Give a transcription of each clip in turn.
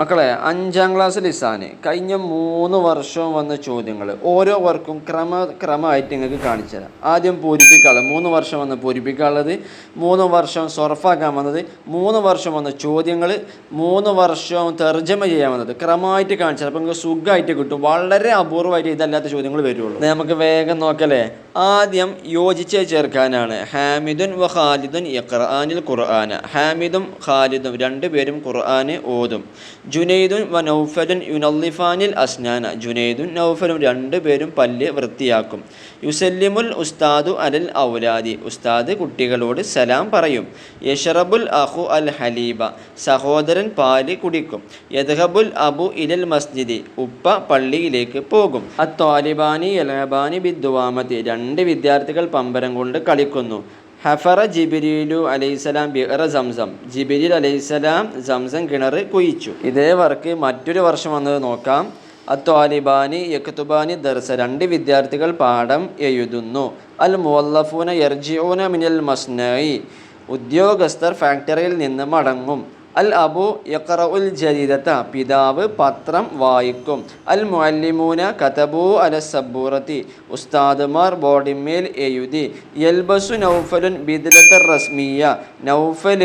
മക്കളെ അഞ്ചാം ക്ലാസ് ലിസാന് കഴിഞ്ഞ മൂന്ന് വർഷവും വന്ന ചോദ്യങ്ങൾ ഓരോ വർക്കും ക്രമ ക്രമമായിട്ട് നിങ്ങൾക്ക് കാണിച്ചു തരാം. ആദ്യം പൂരിപ്പിക്കാനുള്ളത് മൂന്ന് വർഷം വന്ന് പൂരിപ്പിക്കാനുള്ളത് മൂന്ന് വർഷം സൊറഫാക്കാൻ വന്നത് മൂന്ന് വർഷം വന്ന ചോദ്യങ്ങൾ മൂന്ന് വർഷം തർജമ ചെയ്യാൻ വന്നത്. ക്രമമായിട്ട് കാണിച്ചു തരാം. അപ്പോൾ നിങ്ങൾക്ക് സുഖമായിട്ട് കിട്ടും. വളരെ അപൂർവമായിട്ട് ഇതല്ലാത്ത ചോദ്യങ്ങൾ വരുള്ളൂ. നമുക്ക് വേഗം നോക്കല്ലേ ആദ്യം യോജിച്ച് ചേർക്കാനാണ്. ഹാമിദുൻ വ ഖാലിദുൻ യഖ്റാനിൽ ഖുർആന. ഹാമിദും ഖാലിദും രണ്ടുപേരും ഖുർആാന് ഓതും. ജുനൈദുൻ വ നൗഫലുൻ യുനല്ലിഫാനിൽ അസ്നാന. ജുനൈദുൻ നൗഫലും രണ്ടുപേരും പല്ല് വൃത്തിയാക്കും. യുസല്ലിമുൽ ഉസ്താദു അലൽ ഔലാദി. ഉസ്താദ് കുട്ടികളോട് സലാം പറയും. യഷറബുൽ അഹു അൽ ഹലീബ. സഹോദരൻ പാൽ കുടിക്കും. യദ്ഹബുൽ അബു ഇലൽ മസ്ജിദി. ഉപ്പ പള്ളിയിലേക്ക് പോകും. അത്വാലിബാനി യലഹബാനി ബിദ്വാമതി രണ്ട് വിദ്യാർത്ഥികൾ പമ്പരം കൊണ്ട് കളിക്കുന്നു. ഹഫറ ജിബിരിലു അലൈഹിസ്സലാം ബിഹറ സംസം ജിബിരിൽ അലൈഹിസ്സലാം സംസം കിണർ കുയിച്ചു. ഇതേ വർക്ക് മറ്റൊരു വർഷം വന്നത് നോക്കാം. അത്വാലിബാനി യക്തുബാനി ദർസ രണ്ട് വിദ്യാർത്ഥികൾ പാഠം എഴുതുന്നു. അൽ മുവല്ലഫൂന യർജിഊന മിനൽ മസ്നയി. ഉദ്യോഗസ്ഥർ ഫാക്ടറിയിൽ നിന്ന് മടങ്ങും. അൽ അബു യഖറഉൽ ജരീദത്ത പിതാവ് പത്രം വായിക്കും. അൽ മുഅല്ലിമൂന കതബു അല സബൂറത്തി ഉസ്താദുമാർ ബോർഡിന്മേൽ എഴുതി. യൽബസു നൗഫലുൻ ബിദലത്ത റസ്മിയ നൗഫൽ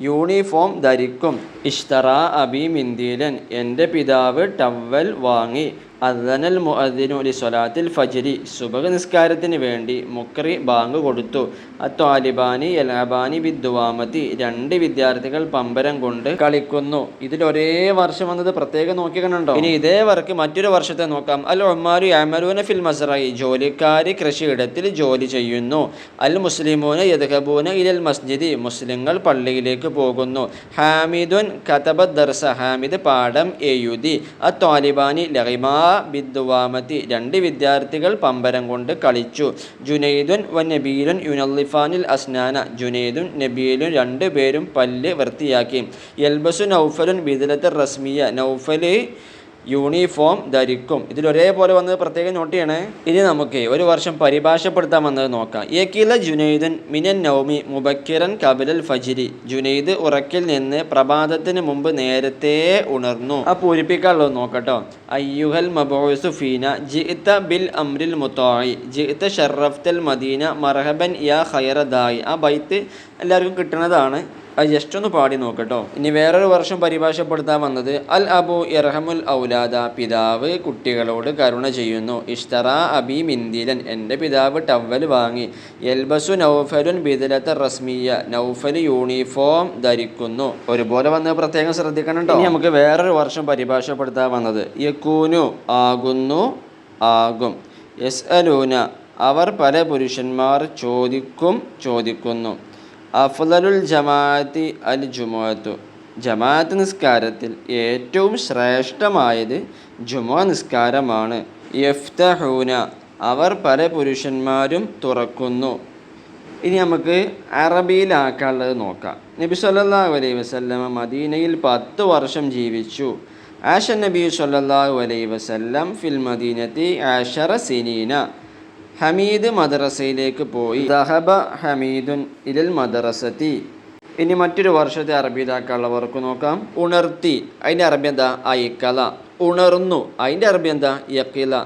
യൂണിഫോം ധരിക്കും. ഇഷ്തറ അബി മിന്ദീലൻ എന്റെ പിതാവ് ടവൽ വാങ്ങി. അദനൽ മുഅദ്ദിനു ലി സ്വലാത്തിൽ ഫജ്രി സുബഹ നിസ്കാരത്തിന് വേണ്ടി മുക്രി ബാങ്ക് കൊടുത്തു. അത്വാലിബാനി യലാബാനി ബിദ്വാമതി രണ്ട് വിദ്യാർത്ഥികൾ പമ്പരം കൊണ്ട് കളിക്കുന്നു. ഇതിൽ ഒരേ വർഷം വന്നത് പ്രത്യേകം നോക്കി ഇനി ഇതേ വർക്ക് മറ്റൊരു വർഷത്തെ നോക്കാം. അൽ ഒമാരു യാമലൂന ഫിൽ മസറായി ജോലിക്കാരി കൃഷിയിടത്തിൽ ജോലി ചെയ്യുന്നു. അൽ മുസ്ലിമൂന യദ്ഹബൂന ഇലൽ മസ്ജിദി മുസ്ലിങ്ങൾ പള്ളിയിലേക്ക് പോകുന്നു. ഹാമിദുൻ കതബ ദർസ ഹാമിദ് പാഠം എഴുതി. അത്വാലിബാനി ലഹിമാ ബിദ്വാമതി രണ്ട് വിദ്യാർത്ഥികൾ പമ്പരം കൊണ്ട് കളിച്ചു. ജുനൈദുൻ വ നബീലുൻ യുനല്ലിഫാനിൽ അസ്നാന. ജുനൈദുൻ നബീലും രണ്ടുപേരും പല്ല് വൃത്തിയാക്കി. യൽബസു നൗഫലുൻ ബിദലത്ത് റസ്മിയ. നൗഫൽ യൂണിഫോം ധരിക്കും. ഇതിൽ ഒരേപോലെ വന്നത് പ്രത്യേകം നോട്ട് ചെയ്യണേ ഇനി നമുക്ക് ഒരു വർഷം പരിഭാഷപ്പെടുത്താൻ വന്നത് നോക്കാം. യക്കീല ജുനൈദൻ മിനൻ നൗമി മുബക്കിറൻ കബിലൽ ഫജിരി. ജുനൈദ് ഉറക്കിൽ നിന്ന് പ്രഭാതത്തിന് മുമ്പ് നേരത്തെ ഉണർന്നു. ആ പൂരിപ്പിക്കാനുള്ളത് നോക്കട്ടോ. അയ്യുഹൽ മബോസുഫീന ഫീന ജിഇത്ത ബിൽ അമ്രിൽ മുത്തോയി. ജിത്ത ഷറഫ്തൽ മദീന മർഹബൻ യാ ഖൈറദായി. ആ ബൈത്ത് എല്ലാവർക്കും കിട്ടുന്നതാണ്. അത് ജസ്റ്റ് ഒന്ന് പാടി നോക്കട്ടോ. ഇനി വേറൊരു വർഷം പരിഭാഷപ്പെടുത്താൻ വന്നത് അൽ അബു ഇർഹമുൽ ഔലാദ. പിതാവ് കുട്ടികളോട് കരുണ ചെയ്യുന്നു. ഇഷ്തറ അബി മിന്തിലൻ. എന്റെ പിതാവ് ടവൽ വാങ്ങി. എൽബസു നൗഫലുൻ ബിദലത്ത റസ്മിയ. നൗഫൽ യൂണിഫോം ധരിക്കുന്നു. ഒരുപോലെ വന്ന് പ്രത്യേകം ശ്രദ്ധിക്കണം കേട്ടോ. ഇനി നമുക്ക് വേറൊരു വർഷം പരിഭാഷപ്പെടുത്താൻ വന്നത്. യക്കൂനു ആകുന്നു ആകും. എസ് അലൂന അവർ പല പുരുഷന്മാർ ചോദിക്കും ചോദിക്കുന്നു. അഫ്ലലുൽ ജമാഅത്തി അൽ ജുമുഅത്തു. ജമാഅത്ത് നിസ്കാരത്തിൽ ഏറ്റവും ശ്രേഷ്ഠമായത് ജുമാ നിസ്കാരമാണ്. യഫ്തഹൂന അവർ പല പുരുഷന്മാരും തുറക്കുന്നു. ഇനി നമുക്ക് അറബിയിലാക്കാനുള്ളത് നോക്കാം. നബി സല്ലല്ലാഹു അലൈഹി വസല്ലമ മദീനയിൽ പത്ത് വർഷം ജീവിച്ചു. ആഷ നബി സല്ലല്ലാഹു അലൈഹി വസല്ലം ഫിൽ മദീനത്തി ആഷറ സിനീന. ഹമീദ് മദ്രസയിലേക്ക് പോയി. ദഹബ ഹമീദുൻ ഇലൽ മദ്രസത്തി. ഇനി മറ്റൊരു വർഷത്തെ അറബിയിലാക്കാനുള്ള വർക്ക് നോക്കാം. ഉണർത്തി. അതിന്റെ അറബി എന്താ? അയക്കല. ഉണർന്നു. അതിന്റെ അറബി എന്താ? യക്കില.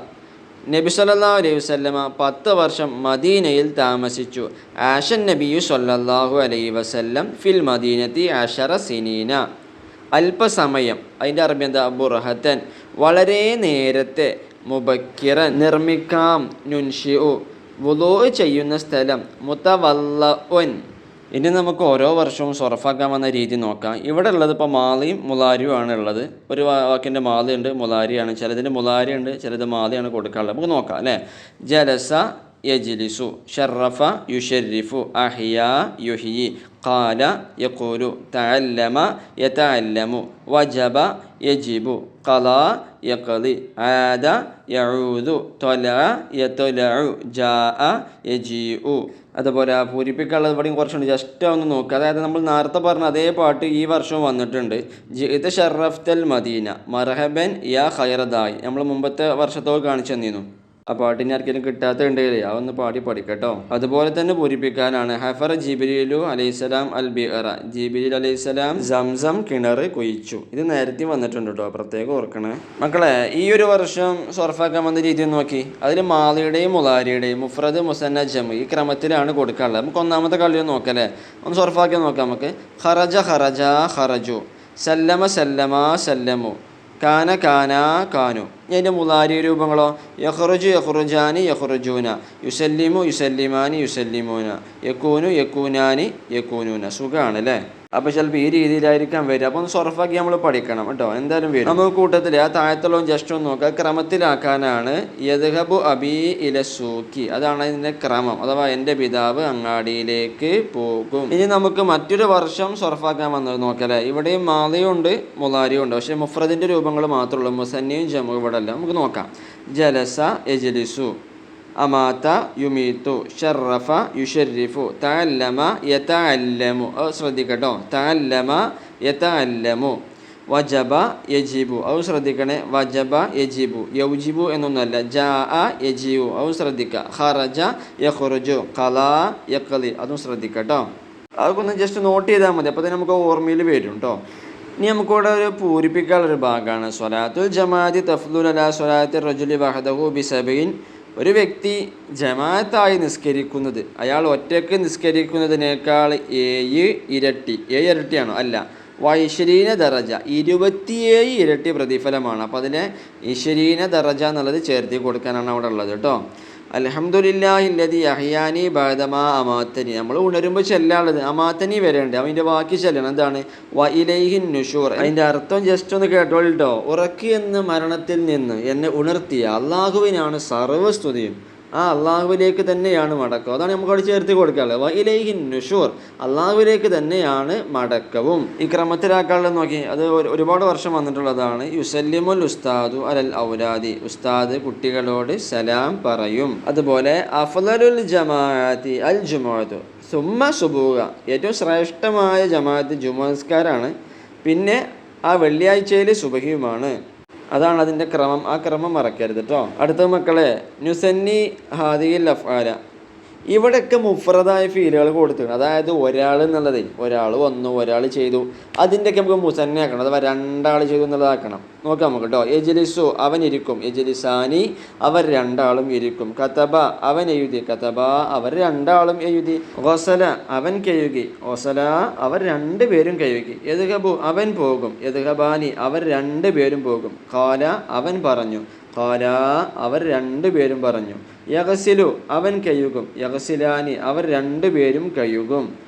നബി സല്ലല്ലാഹു അലൈഹി വസല്ലമ പത്ത് വർഷം മദീനയിൽ താമസിച്ചു. ആഷൻ നബിയു സല്ലാഹു അലൈഹി വസല്ലം ഫിൽ മദീനത്തി അഷറ സിനീന. അല്പസമയം അതിന്റെ അറബി എന്താ? ബുറഹത്തൻ വളരെ നേരത്തെ മുബക്കിറൻ നിർമ്മിക്കാം നുൻഷിഉ. വുളൂ ചെയ്യുന്ന സ്ഥലം മുത്തവല്ലഉൻ ഇനി നമുക്ക് ഓരോ വർഷവും സൊറഫാക്കാൻ വന്ന രീതി നോക്കാം. ഇവിടെ ഉള്ളത് ഇപ്പോൾ മാലയും മുലാരിയും ആണ് ഉള്ളത്. ഒരു വാക്കിന്റെ മാലയുണ്ട് മുലാരിയാണ് ചിലതിന്റെ മുലാരിയുണ്ട് ചിലത് മാളിയാണ് കൊടുക്കാനുള്ളത്. നമുക്ക് നോക്കാം അല്ലേ? ജലസ യജ്ലിസു ഷറഫ യുഷരിഫു അഹിയ യുഹിയി ഖാല യഖൂലു തഅല്ലമ യതഅല്ലമു വജബ യജിബു ഖല യഖലി ആദ യഊദു തൊലഅ യതൊലഉ ജാഅ യജിഉ അതുപോലെ ആ പൂരിപ്പിക്കാനുള്ളത് ഇവിടെയും കുറച്ചുണ്ട്. ജസ്റ്റ് ഒന്ന് നോക്കുക അതായത് നമ്മൾ നേരത്തെ പറഞ്ഞ അതേ പാട്ട് ഈ വർഷവും വന്നിട്ടുണ്ട്. ജിത് ഷറഫ്തൽ മദീന മർഹബൻ യാ ഖൈറദായി. നമ്മൾ മുമ്പത്തെ വർഷത്തോട് കാണിച്ചു തന്നിരുന്നു. ആ പാട്ടിന് ആർക്കെങ്കിലും കിട്ടാത്തുണ്ടെങ്കിൽ അതൊന്ന് പാടി പഠിക്കട്ടോ. അതുപോലെ തന്നെ പൂരിപ്പിക്കാനാണ്. ഹഫർ ജിബിരിലു അലൈസലാം അൽ ബിഅറ. ജിബിരിൽ അലൈഹിസ്സലാം സംസം കിണർ കൊയിച്ചു. ഇത് നേരത്തെ വന്നിട്ടുണ്ട് കേട്ടോ പ്രത്യേകം ഓർക്കണേ. മക്കളെ ഈ ഒരു വർഷം സൊർഫാക്കാൻ വന്ന രീതി നോക്കി. അതിൽ മാലയുടെയും മുലാരിയുടെയും മുഫ്രദ് മുസന്ന ജമ ഈ ക്രമത്തിലാണ് കൊടുക്കാനുള്ളത്. നമുക്ക് ഒന്നാമത്തെ കളി നോക്കല്ലേ? ഒന്ന് സൊർഫാക്കി നോക്കാം നമുക്ക്. ഹറജ ഹറജ ഹറജു സല്ലമ സല്ലമ സല്ലമു. കാന കാന കാനു. ഇനി അതിന്റെ മുലാരി രൂപങ്ങളോ? യഹ്റുജു യഹ്റുജാനി യഹ്റുജൂന യുസല്ലിമു യുസല്ലിമാനി യുസല്ലിമൂന. യക്കൂനു യക്കൂനാനി യക്കൂനൂന. സുഖമാണ് അല്ലേ അപ്പോൾ ചിലപ്പോൾ ഈ രീതിയിലായിരിക്കാം വരിക. അപ്പോൾ ഒന്ന് സൊറഫാക്കി നമ്മൾ പഠിക്കണം കേട്ടോ. എന്തായാലും വരും. നമുക്ക് കൂട്ടത്തിൽ ആ താഴത്തുള്ള ജസ്റ്റ് ഒന്ന് നോക്കുക ക്രമത്തിലാക്കാനാണ്. യദ്ഹബു അബി ഇല സൂക്കി അതാണ് ഇതിന്റെ ക്രമം. അഥവാ എന്റെ പിതാവ് അങ്ങാടിയിലേക്ക് പോകും. ഇനി നമുക്ക് മറ്റൊരു വർഷം സൊറഫാക്കാൻ വന്നത് നോക്കല്ലേ ഇവിടെയും മാലയുണ്ട് മുലാരിയും ഉണ്ട്. പക്ഷേ മുഫ്രദിന്റെ രൂപങ്ങൾ മാത്രമുള്ളൂ മുസന്നിയും ജമു ഇവിടെ അല്ല. നമുക്ക് നോക്കാം. ജലസ എജലിസു അമാത്ത യുമീത്തു ഷറഫ യുഷരിഫു തഅല്ലമ യതഅല്ലമു. അത് ശ്രദ്ധിക്കട്ടോ. തഅല്ലമ യതഅല്ലമു. വജബ യജീബു. അത് ശ്രദ്ധിക്കണേ. വജബ യജീബു. യൗജിബു എന്നൊന്നുമല്ല. ജാ യജീബു അത് ശ്രദ്ധിക്കുക ഹറജ യഹുറജു കലാ യക്കലി അതും ശ്രദ്ധിക്കട്ടോ. അതൊക്കെ ഒന്ന് ജസ്റ്റ് നോട്ട് ചെയ്താൽ മതി. അപ്പോൾ തന്നെ നമുക്ക് ഓർമ്മയിൽ വരും കേട്ടോ ഇനി നമുക്കിവിടെ ഒരു പൂരിപ്പിക്കാനുള്ളൊരു ഭാഗമാണ്. സ്വലാത്തുൽ ജമാഅത്തി തഫ്ദുൽ അല സ്വലാത്തി റജുലി വഹദഹു ബിസബൈൻ ഒരു വ്യക്തി ജമാഅത്തായി നിസ്കരിക്കുന്നത് അയാൾ ഒറ്റയ്ക്ക് നിസ്കരിക്കുന്നതിനേക്കാൾ ഏഴ് ഇരട്ടി ഏഴ് ഇരട്ടിയാണോ? അല്ല. വൈശ്വരീന ദറജ ഇരുപത്തിയേഴ് ഇരട്ടി പ്രതിഫലമാണ്. അപ്പോൾ അതിനെ ഈശ്വരീന ദറജ എന്നുള്ളത് ചേർത്തി കൊടുക്കാനാണ് അവിടെ ഉള്ളത് കേട്ടോ. അലഹമുല്ലാഹില്ലതി അഹിയാനി ബാദമാ അമാത്തനി. നമ്മൾ ഉണരുമ്പോൾ ചെല്ലാനുള്ളത് അമാത്തനി വരേണ്ടത് അവന്റെ ബാക്കി ചെല്ലണം എന്താണ്? വ ഇലൈഹിൻ നുഷൂർ. അതിന്റെ അർത്ഥം ജസ്റ്റ് ഒന്ന് കേട്ടോളിട്ടോ. ഉറക്കി എന്ന് മരണത്തിൽ നിന്ന് എന്നെ ഉണർത്തിയ അള്ളാഹുവിനാണ് സർവസ്തുതിയും ആ അള്ളാഹുവിലേക്ക് തന്നെയാണ് മടക്കം. അതാണ് നമുക്ക് അവിടെ ചേർത്ത് കൊടുക്കാനുള്ളത്. വ നുഷൂർ. അള്ളാഹുവിലേക്ക് തന്നെയാണ് മടക്കവും. ഈ ക്രമത്തിലാക്കാനുള്ളത് നോക്കി. അത് ഒരുപാട് വർഷം വന്നിട്ടുള്ളതാണ്. യുസല്ലിമുൽ ഉസ്താദു അലൽ ഔലാദി. ഉസ്താദ് കുട്ടികളോട് സലാം പറയും. അതുപോലെ അഫ്ലലുൽ ജമാഅത്തി അൽ ജുമാഅത്തു. സുമ്മ സുബൂക ഏറ്റവും ശ്രേഷ്ഠമായ ജമാഅത്ത് ജുമാസ്കാരാണ് പിന്നെ ആ വെള്ളിയാഴ്ചയിൽ സുബഹിയുമാണ്. അതാണ് അതിന്റെ ക്രമം. ആ ക്രമം മറക്കരുത് കേട്ടോ അടുത്ത മക്കളെ ന്യൂസന്നി ഹാദിയിൽ അഫ്ആല ഇവിടെയൊക്കെ മുഫ്രദായ ഫീലുകൾ കൊടുത്തിട്ടുണ്ട്. അതായത് ഒരാൾ എന്നുള്ളത് ഒരാൾ വന്നു ഒരാൾ ചെയ്തു. അതിന്റെയൊക്കെ നമുക്ക് മുസന്നയാക്കണം. അഥവാ രണ്ടാൾ ചെയ്തു എന്നുള്ളതാക്കണം. നോക്കാം നമുക്ക് കേട്ടോ എജലിസു അവൻ ഇരിക്കും. എജലിസാനി അവർ രണ്ടാളും ഇരിക്കും. കതബ അവൻ എഴുതി. കതബ അവർ രണ്ടാളും എഴുതി. ഓസല അവൻ കഴുകി. ഓസല അവർ രണ്ടുപേരും കഴുകി. എതുകബു അവൻ പോകും. എതുകബാനി അവർ രണ്ടുപേരും പോകും. കാല അവൻ പറഞ്ഞു. കാല അവർ രണ്ടുപേരും പറഞ്ഞു. യഗസിലു അവൻ കഴുകും. യഗസിലാനി അവർ രണ്ടുപേരും കയ്യുകും